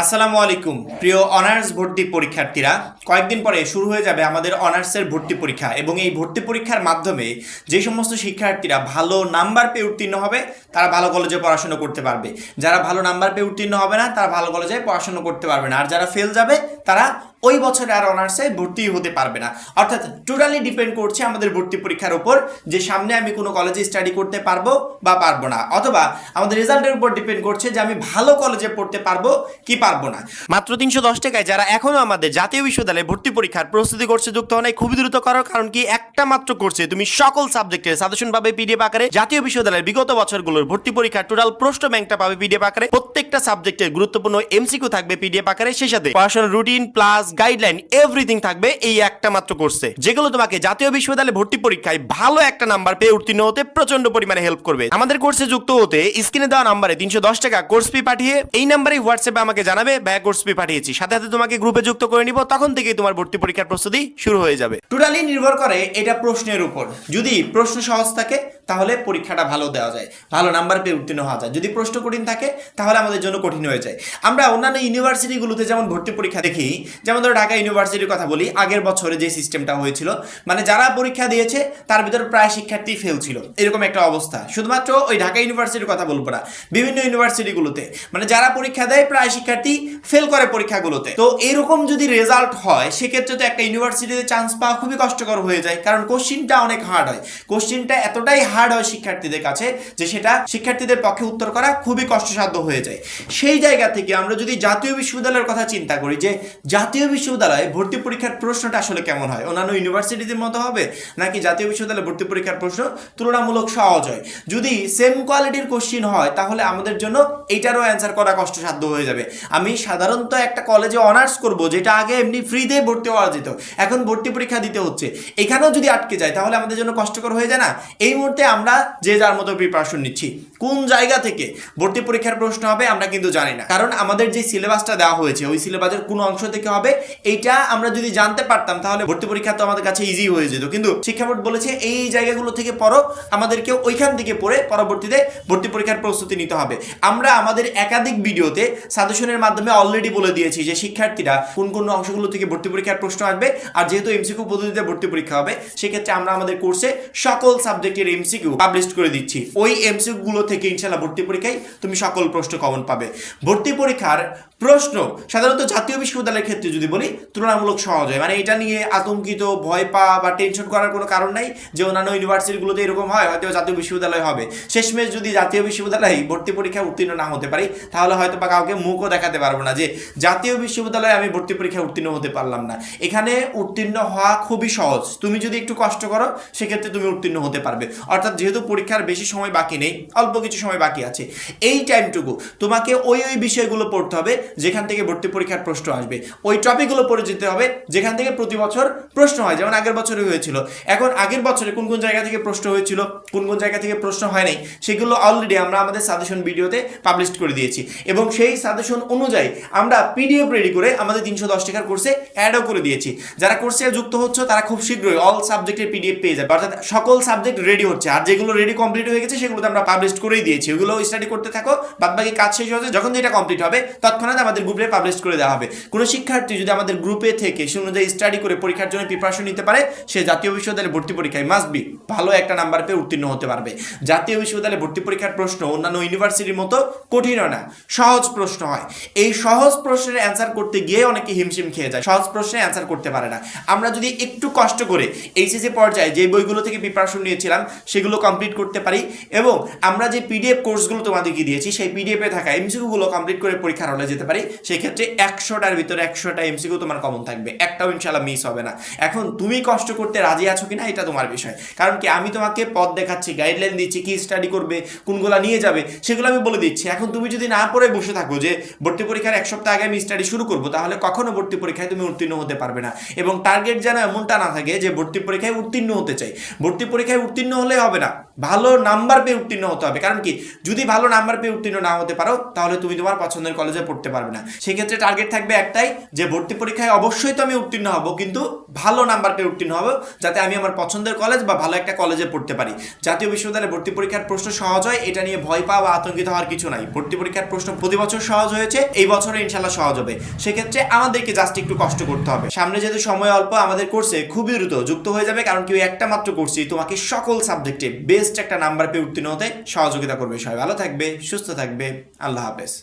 আসসালামু আলাইকুম, প্রিয় অনার্স ভর্তি পরীক্ষার্থীরা। কয়েকদিন পরে শুরু হয়ে যাবে আমাদের অনার্সের ভর্তি পরীক্ষা এবং এই ভর্তি পরীক্ষার মাধ্যমে যে সমস্ত শিক্ষার্থীরা ভালো নাম্বার পেয়ে উত্তীর্ণ হবে, তারা ভালো কলেজে পড়াশুনো করতে পারবে। যারা ভালো নাম্বার পেয়ে উত্তীর্ণ হবে না, তারা ভালো কলেজে পড়াশুনো করতে পারবে না। আর যারা ফেল যাবে, তারা ওই বছরে আর অনার্সে ভর্তি হতে পারবে না। অর্থাৎ টোটালি ডিপেন্ড করছে আমাদের ভর্তি পরীক্ষার উপর যে সামনে আমি কোনো কলেজে স্টাডি করতে পারব বা পারব না। অথবা আমাদের রেজাল্টের উপর ডিপেন্ড করছে যে আমি ভালো কলেজে পড়তে পারব কি পারব না। মাত্র তিনশো দশ টাকায় যারা এখনও আমাদের জাতীয় বিশ্ববিদ্যালয়ে ভর্তি পরীক্ষার প্রস্তুতি করছে, যুক্ত হন খুবই দ্রুত করো কারণ কি? একটা মাত্র করছে তুমি সকল সাবজেক্টের সাজেশন পাবে পিডিএফ আকারে জাতীয় বিশ্ববিদ্যালয়ের বিগত বছরগুলোর ভর্তি পরীক্ষার টোটাল প্রশ্ন ব্যাংকটা পাবে পিডিএফ আকারে। প্রত্যেকটা সাবজেক্টের গুরুত্বপূর্ণ এমসিকিউ থাকবে পিডিএফ আকারে। সেই সাথে পড়াশোনার রুটিন প্লাস গাইডলাইন এভরিথিং থাকবে এই একটা মাত্র কোর্সে যেগুলো তোমাকে জাতীয় বিশ্ববিদ্যালয়ে ভর্তি পরীক্ষায় ভালো একটা নাম্বার পেয়ে উত্তীর্ণ হতে প্রচণ্ড পরিমাণে হেল্প করবে। আমাদের কোর্সে যুক্ত হতে স্ক্রিনে দেওয়া নাম্বারে তিনশো দশ টাকা কোর্স ফি পাঠিয়ে এই নাম্বারে হোয়াটসঅ্যাপে আমাকে জানাবে ব্যয় কোর্স ফি পাঠিয়েছি। সাথে সাথে তোমাকে গ্রুপে যুক্ত করে নিব, তখন থেকেই তোমার ভর্তি পরীক্ষার প্রস্তুতি শুরু হয়ে যাবে। টোটালি নির্ভর করে এটা প্রশ্নের উপর। যদি প্রশ্ন সহজ থাকে, তাহলে পরীক্ষাটা ভালো দেওয়া যায়, ভালো নাম্বার পেয়ে উত্তীর্ণ হওয়া যায়। যদি প্রশ্ন কঠিন থাকে, তাহলে আমাদের জন্য কঠিন হয়ে যায়। আমরা অন্যান্য ইউনিভার্সিটিগুলোতে যেমন ভর্তি পরীক্ষা দেখি, যেমন ধরো ঢাকা ইউনিভার্সিটির কথা বলি, আগের বছরে যে সিস্টেমটা হয়েছিল মানে যারা পরীক্ষা দিয়েছে, তার ভিতর প্রায় শিক্ষার্থী ফেল ছিল। এরকম একটা অবস্থা। শুধুমাত্র ওই ঢাকা ইউনিভার্সিটির কথা বলব না, বিভিন্ন ইউনিভার্সিটিগুলোতে। মানে যারা পরীক্ষা দেয়, প্রায় শিক্ষার্থী ফেল করে পরীক্ষাগুলোতে। তো এরকম যদি রেজাল্ট হয়, সেক্ষেত্রে তো একটা ইউনিভার্সিটিতে চান্স পাওয়া খুবই কষ্টকর হয়ে যায়, কারণ কোশ্চিনটা অনেক হার্ড হয়। কোশ্চিনটা এতটাই হার্ড হয় শিক্ষার্থীদের কাছে, যে সেটা শিক্ষার্থীদের পক্ষে উত্তর করা খুবই কষ্টসাধ্য হয়ে যায়। সেই জায়গা থেকে আমরা যদি জাতীয় বিশ্ববিদ্যালয়ের কথা চিন্তা করি, যে জাতীয় বিশ্ববিদ্যালয়ে ভর্তি পরীক্ষার প্রশ্নটা আসলে কেমন হয়? অন্যান্য ইউনিভার্সিটিদের মতো হবে? নাকি জাতীয় বিশ্ববিদ্যালয়ে ভর্তি পরীক্ষার প্রশ্ন তুলনামূলক সহজ হয়? যদি সেম কোয়ালিটির কোশ্চিন হয়, তাহলে আমাদের জন্য এইটারও অ্যান্সার করা কষ্টসাধ্য হয়ে যাবে। আমি সাধারণত একটা কলেজে অনার্স করব, যেটা আগে এমনি ফ্রিতে ভর্তি হওয়া যেত। এখন ভর্তি পরীক্ষা দিতে হচ্ছে। এখানেও যদি আটকে যায়, তাহলে আমাদের জন্য কষ্টকর হয়ে যায় না? এই মুহূর্তে আমরা যে যার মতো প্রিপারেশন নিচ্ছি। কোন জায়গা থেকে ভর্তি পরীক্ষার প্রশ্ন হবে, আমরা কিন্তু জানি না। কারণ আমাদের যে সিলেবাসটা দেওয়া হয়েছে, ওই সিলেবাসের কোন অংশ থেকে হবে এইটা আমরা যদি জানতে পারতাম, তাহলে ভর্তি পরীক্ষা তো আমাদের কাছে ইজি হয়ে যেত। কিন্তু শিক্ষা বোর্ড বলেছে, এই জায়গাগুলো থেকে পড়ো আমাদেরকে ওইখান থেকে পড়ে পরবর্তীতে ভর্তি পরীক্ষার প্রস্তুতি নিতে হবে। আমরা আমাদের একাধিক ভিডিওতে সাজেশনের মাধ্যমে অলরেডি বলে দিয়েছি যে, শিক্ষার্থীরা কোন কোন অংশগুলো থেকে ভর্তি পরীক্ষার প্রশ্ন আসবে, আর যেহেতু এমসিকিউ পদ্ধতিতে ভর্তি পরীক্ষা হবে, সেক্ষেত্রে আমরা আমাদের কোর্সে সকল সাবজেক্টের এমসিকিউ পাবলিশ করে দিচ্ছি। ওই এমসিকিউ গুলো থেকে ইনশাল্লাহ ভর্তি পরীক্ষায় তুমি সকল প্রশ্ন কমন পাবে। ভর্তি পরীক্ষার প্রশ্ন সাধারণত জাতীয় বিশ্ববিদ্যালয়ের ক্ষেত্রে যদি বলি, তুলনামূলক সহজ হয়। মানে এটা নিয়ে আতঙ্কিত, ভয় পাওয়া বা টেনশন করার কোনো কারণ নাই যে অন্যান্য ইউনিভার্সিটিগুলোতে এরকম হয়, হয়তো জাতীয় বিশ্ববিদ্যালয় হবে। শেষমেশ যদি জাতীয় বিশ্ববিদ্যালয়ে ভর্তি পরীক্ষায় উত্তীর্ণ না হতে পারি, তাহলে হয়তো বা কাউকে মুখও দেখাতে পারব না যে, জাতীয় বিশ্ববিদ্যালয়ে আমি ভর্তি পরীক্ষায় উত্তীর্ণ হতে পারলাম না। এখানে উত্তীর্ণ হওয়া খুবই সহজ। তুমি যদি একটু কষ্ট করো, সেক্ষেত্রে তুমি উত্তীর্ণ হতে পারবে। অর্থাৎ যেহেতু পরীক্ষার বেশি সময় বাকি নেই, অল্প কিছু সময় বাকি আছে। এই টাইমটুকু তোমাকে ওই ওই বিষয়গুলো পড়তে হবে, যেখান থেকে ভর্তি পরীক্ষার প্রশ্ন আসবে। ওই টপিকগুলো পড়ে যেতে হবে, যেখান থেকে প্রতি বছর প্রশ্ন হয়, যেমন আগের বছরে হয়েছিল। এখন আগের বছরে কোন কোন জায়গা থেকে প্রশ্ন হয়েছিল, কোন কোন জায়গা থেকে প্রশ্ন হয় নাই, সেগুলো অলরেডি আমরা আমাদের সাজেশন ভিডিওতে পাবলিশ করে দিয়েছি। এবং সেই সাজেশন অনুযায়ী আমরা পিডিএফ রেডি করে আমাদের তিনশো দশ টাকার কোর্সে অ্যাডও করে দিয়েছি। যারা কোর্সে যুক্ত হচ্ছে, তারা খুব শীঘ্রই অল সাবজেক্টের পিডিএফ পেয়ে যাবে। অর্থাৎ সকল সাবজেক্ট রেডি হচ্ছে। আর যেগুলো রেডি কমপ্লিট হয়ে গেছে, সেগুলোতে আমরা পাবলিশ করেই দিয়েছি। ওগুলো স্টাডি করতে থাকো বাদ বাকি কাজ শেষ হচ্ছে যখন যেটা কমপ্লিট হবে, তৎক্ষণাৎ আমাদের গ্রুপে পাবলিশ করে দেওয়া হবে। কোনো শিক্ষার্থী যদি আমাদের গ্রুপে থেকে সে অনুযায়ী স্টাডি করে পরীক্ষার জন্য প্রিপারেশন নিতে পারে, সে জাতীয় বিশ্ববিদ্যালয়ে ভর্তি পরীক্ষায় মাস্ট বি ভালো একটা নাম্বার পেয়ে উত্তীর্ণ হতে পারবে। জাতীয় বিশ্ববিদ্যালয়ে ভর্তি পরীক্ষার প্রশ্ন অন্যান্য ইউনিভার্সিটির মতো কঠিন হয় না, সহজ প্রশ্ন হয়। এই সহজ প্রশ্নের অ্যান্সার করতে গিয়ে অনেকে হিমশিম খেয়ে যায়, সহজ প্রশ্নে অ্যান্সার করতে পারে না। আমরা যদি একটু কষ্ট করে এইচএসসি পর্যায়ে যে বইগুলো থেকে প্রিপারেশন নিয়েছিলাম, সেগুলো কমপ্লিট করতে পারি এবং আমরা যে পিডিএফ কোর্সগুলো তোমাদেরকে দিয়েছি, সেই পিডিএফে থাকা এমসিকিউগুলো কমপ্লিট করে পরীক্ষার হলে যেতে পারি, সেক্ষেত্রে একশোটার ভিতরে একশোটা এমসিকিউ তোমার কমন থাকবে। একটাও ইনশাল্লাহ মিস হবে না। এখন তুমি কষ্ট করতে রাজি আছো কিনা এটা তোমার বিষয়। কারণ কি, আমি তোমাকে পথ দেখাচ্ছি গাইডলাইন দিচ্ছি কি স্টাডি করবে, কোনগুলো নিয়ে যাবে, সেগুলো আমি বলে দিচ্ছি। এখন তুমি যদি না পড়ে বসে থাকো যে ভর্তি পরীক্ষার এক সপ্তাহ আগে আমি স্টাডি শুরু করব, তাহলে কখনো ভর্তি পরীক্ষায় তুমি উত্তীর্ণ হতে পারবে না। এবং টার্গেট যেন এমনটা না থাকে যে ভর্তি পরীক্ষায় উত্তীর্ণ হতে চাই। ভর্তি পরীক্ষায় উত্তীর্ণ হলে হবে না। ভালো নাম্বার পেয়ে উত্তীর্ণ হতে হবে। কারণ কি, যদি ভালো নাম্বার পেয়ে উত্তীর্ণ না হতে পারো, তাহলে তুমি তোমার পছন্দের কলেজে পড়তে পারবে না। সেক্ষেত্রে টার্গেট থাকবে একটাই যে ভর্তি ভর্তি পরীক্ষায় অবশ্যই তো আমি উত্তীর্ণ হব, কিন্তু ভালো নাম্বার পেয়ে উত্তীর্ণ হব যাতে আমি আমার পছন্দের কলেজ বা ভালো একটা কলেজে পড়তে পারি। জাতীয় বিশ্ববিদ্যালয়ে ভর্তি পরীক্ষার প্রশ্ন সহজ হয়, এটা নিয়ে ভয় পাওয়া বা আতঙ্কিত হওয়ার কিছু নাই। ভর্তি পরীক্ষার প্রশ্ন প্রতি বছর সহজ হয়েছে, এই বছরে ইনশাল্লাহ সহজ হবে। সেক্ষেত্রে আমাদেরকে জাস্ট একটু কষ্ট করতে হবে। সামনে যেহেতু সময় অল্প, আমাদের কোর্সে খুবই দ্রুত যুক্ত হয়ে যাবে, কারণ কি ওই একটা মাত্র কোর্সই তোমাকে সকল সাবজেক্টে বেস্ট একটা নাম্বার পেয়ে উত্তীর্ণ হতে সহযোগিতা করবে সবাই। ভালো থাকবে, সুস্থ থাকবে, আল্লাহ হাফেজ।